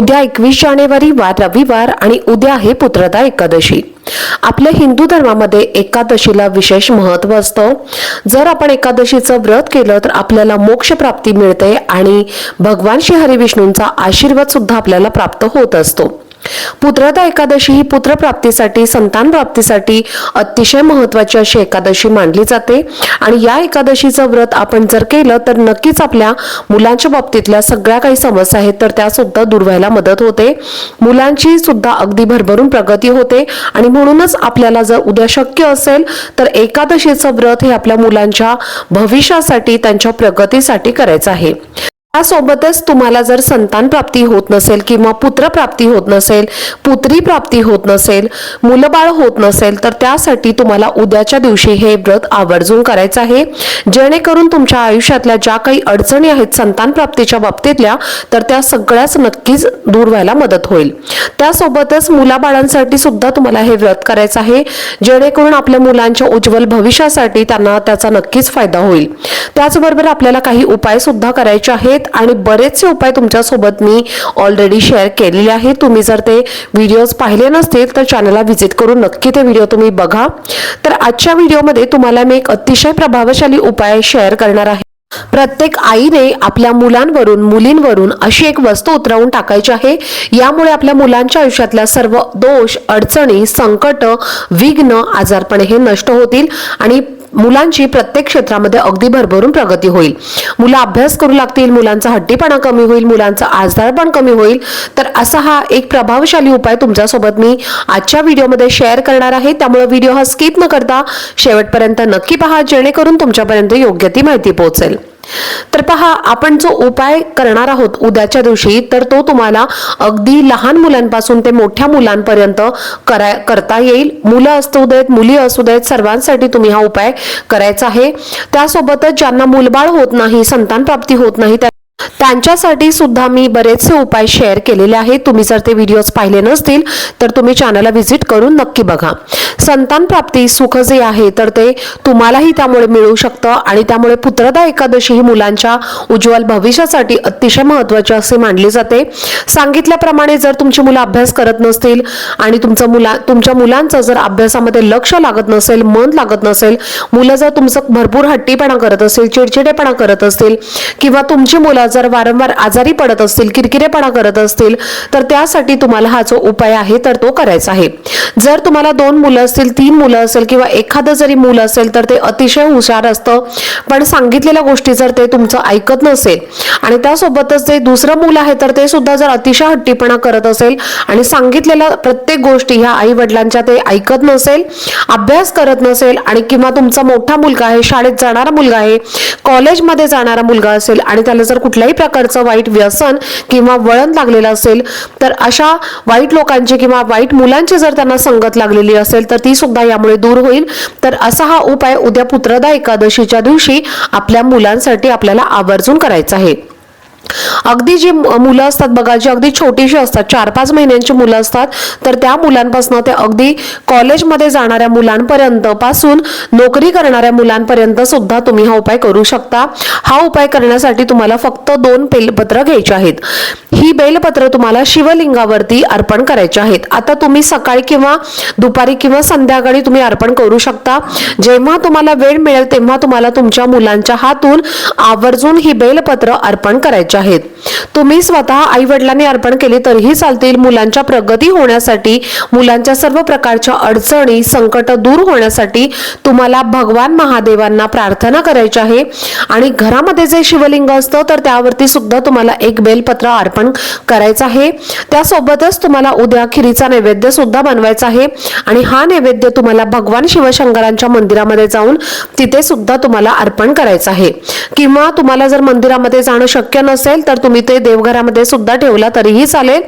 उद्या एकवीस जानेवारी वार रविवार आणि उद्या आहे पुत्रदा एकादशी. आपल्या हिंदू धर्मामध्ये एकादशीला विशेष महत्त्व असतं. जर आपण एकादशीचं व्रत केलं तर आपल्याला मोक्ष प्राप्ती मिळते आणि भगवान श्री हरिविष्णूंचा आशीर्वाद सुद्धा आपल्याला प्राप्त होत असतो. पुत्रदा एकादशी ही पुत्रप्राप्तीसाठी संतान प्राप्तीसाठी अतिशय महत्वाची अशी एकादशी मानली जाते. आणि या एकादशीचं व्रत आपण जर केलं तर नक्कीच आपल्या मुलांच्या बाबतीतल्या सगळ्या काही समस्या आहेत तर त्या सुद्धा दूर व्हायला मदत होते. मुलांची सुद्धा अगदी भरभरून प्रगती होते. आणि म्हणूनच आपल्याला जर उद्या शक्य असेल तर एकादशीचं व्रत हे आपल्या मुलांच्या भविष्यासाठी त्यांच्या प्रगतीसाठी करायचं आहे. त्यासोबतच तुम्हाला जर संतान प्राप्ती होत नसेल किंवा पुत्र प्राप्ती होत नसेल पुत्री प्राप्ती होत नसेल मुलबाळ होत नसेल तर त्यासाठी तुम्हाला उद्याच्या दिवशी हे व्रत आवर्जून करायचं आहे. जेणेकरून तुमच्या आयुष्यातल्या ज्या काही अडचणी आहेत संतान प्राप्तीच्या बाबतीतल्या तर त्या सगळ्याच नक्कीच दूर व्हायला मदत होईल. त्यासोबतच मुलाबाळांसाठी सुद्धा तुम्हाला हे व्रत करायचं आहे. जेणेकरून आपल्या मुलांच्या उज्ज्वल भविष्यासाठी त्यांना त्याचा नक्कीच फायदा होईल. त्याचबरोबर आपल्याला काही उपाय सुद्धा करायचे आहेत. आणि बरेचसे उपाय तुमच्यासोबत मी ऑलरेडी शेअर केलेले आहेत. तुम्ही जर ते व्हिडिओज पाहिले नसतील तर चॅनलला व्हिजिट करून नक्की ते व्हिडिओ तुम्ही बघा. तर आजच्या व्हिडिओमध्ये तुम्हाला मी एक अतिशय प्रभावशाली उपाय शेअर करणार आहे. प्रत्येक आईने आपल्या मुलांवरून मुलींवरून अशी एक वस्तू उतरवून टाकायची आहे. यामुळे आपल्या मुलांच्या आयुष्यातल्या सर्व दोष अडचणी संकट विघ्न आजारपणे हे नष्ट होतील आणि मुलांची प्रत्येक क्षेत्रामध्ये अगदी भरभरून प्रगती होईल. मुलं अभ्यास करू लागतील मुलांचा हट्टीपणा कमी होईल मुलांचा आजारपण कमी होईल. तर असा हा एक प्रभावशाली उपाय तुमच्यासोबत मी आजच्या व्हिडिओमध्ये शेअर करणार आहे. त्यामुळे व्हिडिओ हा स्किप न करता शेवटपर्यंत नक्की पहा जेणेकरून तुमच्यापर्यंत योग्य ती माहिती पोहोचेल. तर पहा आपण जो उपाय करणार आहोत उद्याच्या दिवशी तर तो तुम्हाला अगदी लहान मुलांपासून ते मोठ्या मुलांपर्यंत करा करता येईल. मुलं असू देत मुली असू देत सर्वांसाठी तुम्ही हा उपाय करायचा आहे. त्यासोबतच ज्यांना मुलबाळ होत नाही संतान प्राप्ती होत नाही त्या त्यांच्यासाठी सुद्धा मी बरेचसे उपाय शेअर केलेले आहेत. तुम्ही जर ते व्हिडिओज पाहिले नसतील तर तुम्ही चॅनलला व्हिजिट करून नक्की बघा. संतान प्राप्ती सुख जे आहे तर ते तुम्हालाही त्यामुळे मिळू शकतं आणि त्यामुळे पुत्रदा एकादशी ही मुलांच्या उज्ज्वल भविष्यासाठी अतिशय महत्त्वाची असे मानली जाते. सांगितल्याप्रमाणे जर तुमची मुलं अभ्यास करत नसतील आणि तुमचं मुला तुमच्या मुलांचं जर अभ्यासामध्ये लक्ष लागत नसेल मन लागत नसेल मुलं जर तुमचं भरपूर हट्टीपणा करत असेल चिडचिडेपणा करत असतील किंवा तुमची मुलं जर वारंवार आजारी पडत असतील किरकिरेपणा करत असतील तर त्यासाठी तुम्हाला हा जो उपाय आहे तर तो करायचा आहे. जर तुम्हाला दोन मुलं असतील तीन मुलं असेल किंवा एखादं जरी मुलं असेल तर ते अतिशय हुशार असतं. पण सांगितलेल्या गोष्टी जर ते तुमचं ऐकत नसेल आणि त्यासोबतच जे दुसरं मुलं आहे तर ते सुद्धा जर अतिशय हट्टीपणा करत असेल आणि सांगितलेल्या प्रत्येक गोष्टी ह्या आई वडिलांच्या ते ऐकत नसेल अभ्यास करत नसेल आणि किंवा तुमचा मोठा मुलगा आहे शाळेत जाणारा मुलगा आहे कॉलेजमध्ये जाणारा मुलगा असेल आणि त्याला जर कुठल्याही प्रकारचं वाईट व्यसन किंवा वळण लागलेलं असेल तर अशा वाईट लोकांची किंवा वाईट मुलांची जर त्यांना संगत लागलेली असेल तर ती सुद्धा यामुळे दूर होईल. तर असा हा उपाय उद्या पुत्रदा एकादशीच्या दिवशी आपल्या मुलांसाठी आपल्याला आवर्जून करायचा आहे. अगदी जी मुलं असतात बघा जी अगदी छोटीशी असतात चार पाच महिन्यांची मुलं असतात तर त्या मुलांपासून ते अगदी कॉलेजमध्ये जाणाऱ्या मुलांपर्यंत पासून नोकरी करणाऱ्या मुलांपर्यंत सुद्धा तुम्ही हा उपाय करू शकता. हा उपाय करण्यासाठी तुम्हाला फक्त दोन बेलपत्र घ्यायचे आहेत. ही बेलपत्र तुम्हाला शिवलिंगावरती अर्पण करायची आहेत. आता तुम्ही सकाळी किंवा दुपारी किंवा संध्याकाळी तुम्ही अर्पण करू शकता. जेव्हा तुम्हाला वेळ मिळेल तेव्हा तुम्हाला तुमच्या मुलांच्या हातून आवर्जून ही बेलपत्र अर्पण करायची आहेत तुम्ही स्वतः आई वडिलांनी अर्पण केले तरीही चालतील. मुलांच्या प्रगती होण्यासाठी मुलांच्या सर्व प्रकारच्या अडचणी संकट दूर होण्यासाठी तुम्हाला भगवान महादेवांना प्रार्थना करायची आहे. आणि घरामध्ये जे शिवलिंग असतं तर त्यावरती सुद्धा तुम्हाला एक बेलपत्र अर्पण करायचं आहे. त्यासोबतच तुम्हाला उद्या खिरीचा नैवेद्य सुद्धा बनवायचा आहे. आणि हा नैवेद्य तुम्हाला भगवान शिवशंकरांच्या मंदिरामध्ये जाऊन तिथे सुद्धा तुम्हाला अर्पण करायचं आहे. किंवा तुम्हाला जर मंदिरामध्ये जाणं शक्य नसेल नसेल तर तुम्ही ते देवघरामध्ये सुद्धा ठेवला तरीही चालेल.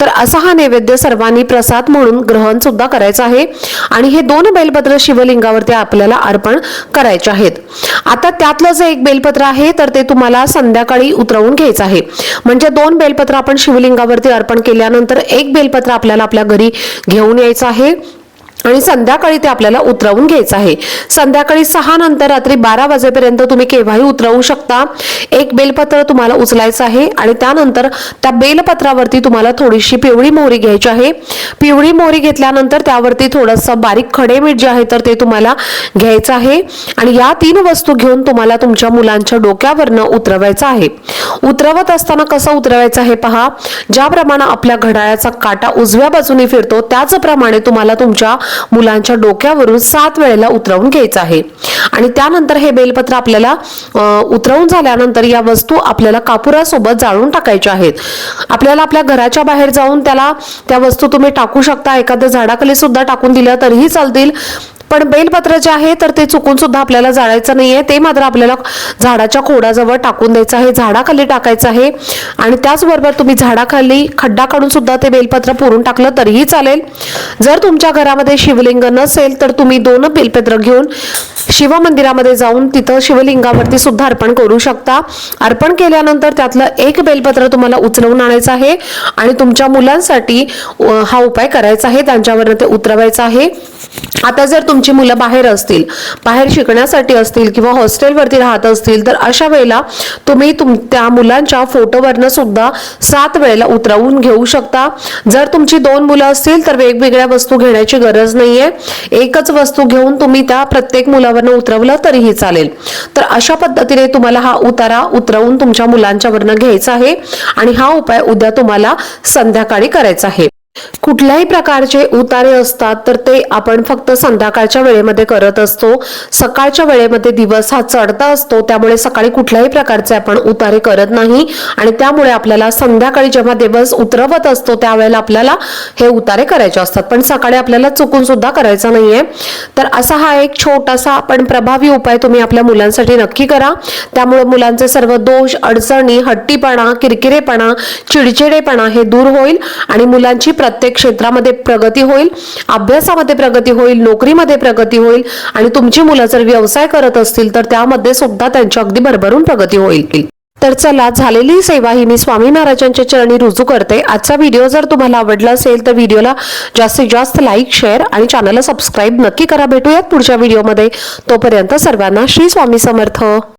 तर असा हा नैवेद्य सर्वांनी प्रसाद म्हणून ग्रहण सुद्धा करायचा आहे. आणि हे दोन बेलपत्र शिवलिंगावरती आपल्याला अर्पण करायचे आहेत. आता त्यातलं जे एक बेलपत्र आहे तर ते तुम्हाला संध्याकाळी उतरवून घ्यायचं आहे. म्हणजे दोन बेलपत्र आपण शिवलिंगावरती अर्पण केल्यानंतर एक बेलपत्र आपल्याला आपल्या घरी घेऊन यायचं आहे. आणि संध्याकाळी ते आपल्याला उतरवून घ्यायचं आहे. संध्याकाळी सहा नंतर रात्री बारा वाजेपर्यंत तुम्ही केव्हाही उतरवू शकता. एक बेलपत्र तुम्हाला उचलायचं आहे आणि त्यानंतर त्या बेलपत्रावरती तुम्हाला थोडीशी पिवळी मोहरी घ्यायची आहे. पिवळी मोहरी घेतल्यानंतर त्यावरती थोडंसं बारीक खडे मीठ जे आहे तर ते तुम्हाला घ्यायचं आहे. आणि या तीन वस्तू घेऊन तुम्हाला तुमच्या मुलांच्या डोक्यावरनं उतरवायचं आहे. उतरवत असताना कसं उतरवायचं आहे पहा. ज्याप्रमाणे आपल्या घड्याळाचा काटा उजव्या बाजूने फिरतो त्याचप्रमाणे तुम्हाला तुमच्या मुलांच्या डोक्यावरून सात वेळेला उतरवून घ्यायचं आहे. आणि त्यानंतर हे बेलपत्र आपल्याला उतरवून झाल्यानंतर या वस्तू आपल्याला कापुरासोबत जाळून टाकायच्या आहेत. आपल्याला आपल्या घराच्या बाहेर जाऊन त्याला त्या वस्तू तुम्ही टाकू शकता. एखाद्या झाडाखाली सुद्धा टाकून दिल्या तरीही चालतील. पण बेलपत्र जे आहे तर ते चुकून सुद्धा आपल्याला जाळायचं नाहीये. ते मात्र आपल्याला झाडाच्या खोडाजवळ टाकून द्यायचं आहे झाडाखाली टाकायचं आहे. आणि त्याचबरोबर तुम्ही झाडाखाली खड्डा काढून सुद्धा ते बेलपत्र पुरून टाकलं तरीही चालेल. जर तुमच्या घरामध्ये शिवलिंग नसेल तर तुम्ही दोन बेलपत्र घेऊन शिवमंदिरामध्ये जाऊन तिथं शिवलिंगावरती सुद्धा अर्पण करू शकता. अर्पण केल्यानंतर त्यातलं एक बेलपत्र तुम्हाला उचलवून आणायचं आहे आणि तुमच्या मुलांसाठी हा उपाय करायचा आहे. त्यांच्यावरनं ते उतरवायचं आहे. आता जर तुमची मुलं बाहेर असतील बाहेर शिकण्यासाठी असतील किंवा हॉस्टेलवरती राहत असतील तर अशा वेळेला तुम्ही तुम त्या मुलांच्या फोटोवरनं सुद्धा सात वेळेला उतरवून घेऊ शकता. जर तुमची दोन मुलं असतील तर वेगवेगळ्या वस्तू घेण्याची गरज नाहीये. एकच वस्तू घेऊन तुम्ही त्या प्रत्येक मुलावरनं उतरवलं तरीही चालेल. तर अशा पद्धतीने तुम्हाला हा उतारा उतरवून तुमच्या मुलांच्या वरनं घ्यायचा आहे. आणि हा उपाय उद्या तुम्हाला संध्याकाळी करायचा आहे. कुठल्याही प्रकारचे उतारे असतात तर ते आपण फक्त संध्याकाळच्या वेळेमध्ये करत असतो. सकाळच्या वेळेमध्ये दिवस हा चढता असतो त्यामुळे सकाळी कुठल्याही प्रकारचे आपण उतारे करत नाही. आणि त्यामुळे आपल्याला संध्याकाळी जेव्हा दिवस उतरवत असतो त्यावेळेला आपल्याला हे उतारे करायचे असतात. पण सकाळी आपल्याला चुकून सुद्धा करायचं नाहीये. तर असा हा एक छोटासा पण प्रभावी उपाय तुम्ही आपल्या मुलांसाठी नक्की करा. त्यामुळे मुलांचे सर्व दोष अडचणी हट्टीपणा किरकिरेपणा चिडचिडेपणा हे दूर होईल आणि मुलांची प्रत्येक क्षेत्रामध्ये प्रगती होईल अभ्यासामध्ये प्रगती होईल नोकरीमध्ये प्रगती होईल आणि तुमची मुलं जर व्यवसाय करत असतील तर त्यामध्ये सुद्धा त्यांची अगदी भरभरून प्रगती होईल. तर चला झालेली सेवा ही मी स्वामी महाराजांच्या चरणी रुजू करते. आजचा व्हिडिओ जर तुम्हाला आवडला असेल तर व्हिडिओला जास्तीत जास्त लाईक शेअर आणि चॅनलला सबस्क्राईब नक्की करा. भेटूयात पुढच्या व्हिडिओमध्ये. तोपर्यंत सर्वांना श्री स्वामी समर्थ.